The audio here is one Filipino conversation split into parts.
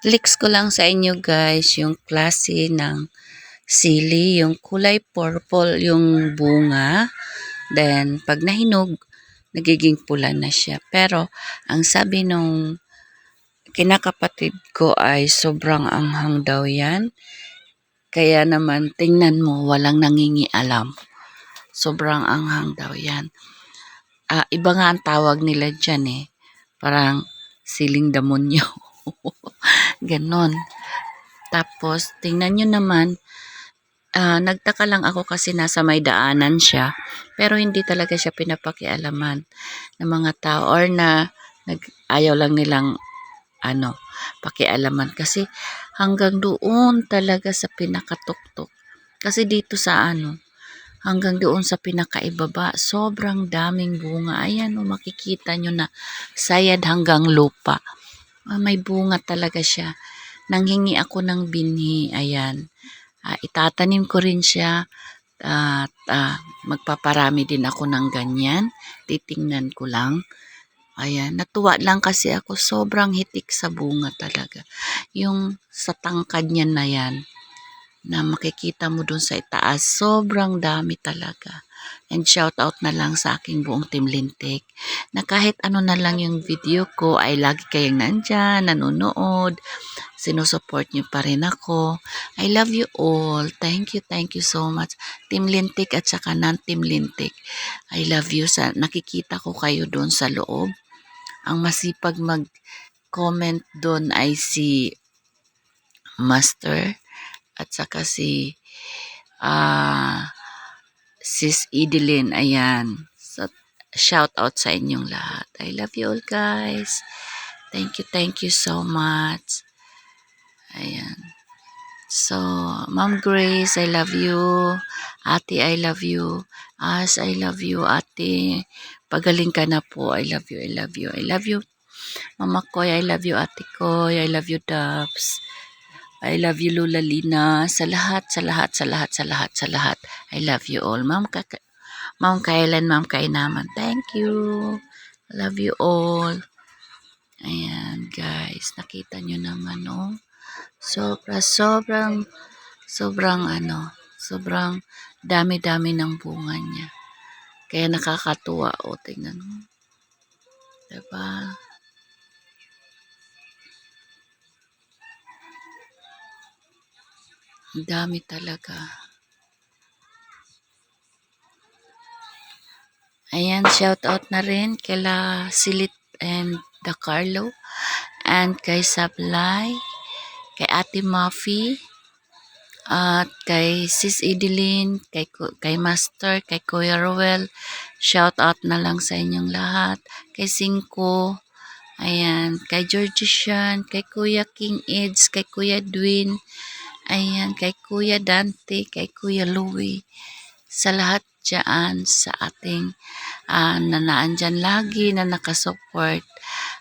Flicks ko lang sa inyo guys yung klase ng sili, yung kulay purple yung bunga. Then, pag nahinog, nagiging pula na siya. Pero, ang sabi nung kinakapatid ko ay sobrang anghang daw yan. Kaya naman, tingnan mo, walang nangingialam. Sobrang anghang daw yan. Ah, iba nga ang tawag nila dyan eh. Parang siling damonyo. Ganon. Tapos, tingnan nyo naman, ah, nagtaka lang ako kasi nasa may daanan siya, pero hindi talaga siya pinapakialaman ng mga tao or na nag, ayaw lang nilang ano, pakialaman kasi hanggang doon talaga sa pinakatuktok. Kasi dito sa ano, hanggang doon sa pinakaibaba, sobrang daming bunga. Ayan o, makikita nyo na sayad hanggang lupa. Ah, may bunga talaga siya. Nanghingi ako ng binhi, ayan. Ah, itatanim ko rin siya at ah, magpaparami din ako ng ganyan. Titingnan ko lang. Ayan, natuwa lang kasi ako sobrang hitik sa bunga talaga. Yung sa tangkad niya na yan, na makikita mo dun sa itaas, sobrang dami talaga. And shout out na lang sa aking buong Team Lintik na kahit ano na lang yung video ko ay lagi kayong nandyan, nanonood, sinusupport niyo pa rin ako. I love you all. Thank you, thank you so much. Team Lintik at saka non-Team Lintik. I love you. Sa, nakikita ko kayo doon sa loob. Ang masipag mag-comment doon ay si Master at saka si ah Sis Idilin. Ayan. So, shout out sa inyong lahat. I love you all guys. Thank you, thank you so much. Ayan. So, Ma'am Grace, I love you. Ate, I love you. As, I love you. Ate, pagaling ka na po. I love you, I love you, I love you. Mama Koy, I love you. Ate Koy, I love you, Dubs. I love you, Lula Lina. Sa lahat, sa lahat, sa lahat, sa lahat, sa lahat. I love you all. Ma'am, Kaka Ma'am Kailan, Ma'am Kainaman. Thank you. Love you all. Ayan, guys. Nakita nyo naman, oh. Sobra, sobrang, sobrang ano, sobrang dami-dami ng bunga niya. Kaya nakakatuwa, o, oh, tingnan mo. Diba? Ang dami talaga. Ayan, shout out na rin kila Silit and the Carlo and kay Sablay, kay Ate Muffy, at kay Sis Idelin, kay, kay Master, kay Kuya Roel. Shout out na lang sa inyong lahat. Kay Singko, ayan, kay Georgie Sean, kay Kuya King Eds, kay Kuya Dwin, ayan, kay Kuya Dante, kay Kuya Louie. Sa lahat dyan sa ating uh, na naandyan lagi na nakasupport.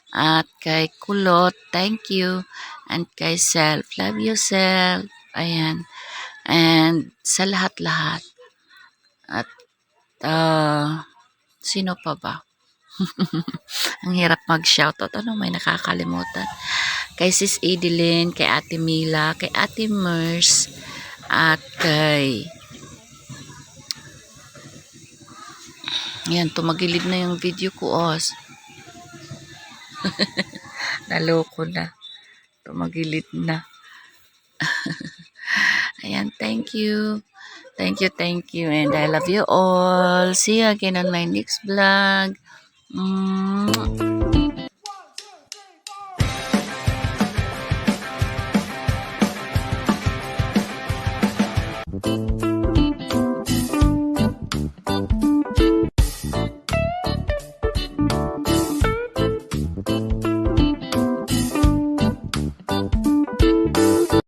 At kay Kulot, thank you. And kay Self, love you Self. Ayan. And sa lahat-lahat. At uh, sino pa ba? Ang hirap mag-shoutout. Ano may nakakalimutan? Kay Sis Edeline, kay Ate Mila, kay Ate Mers, at kay Yan, tumagilid na yung video ko, os. Naloko na. Tumagilid na. Ayan, thank you. Thank you, thank you. And I love you all. See you again on my next vlog. Mm.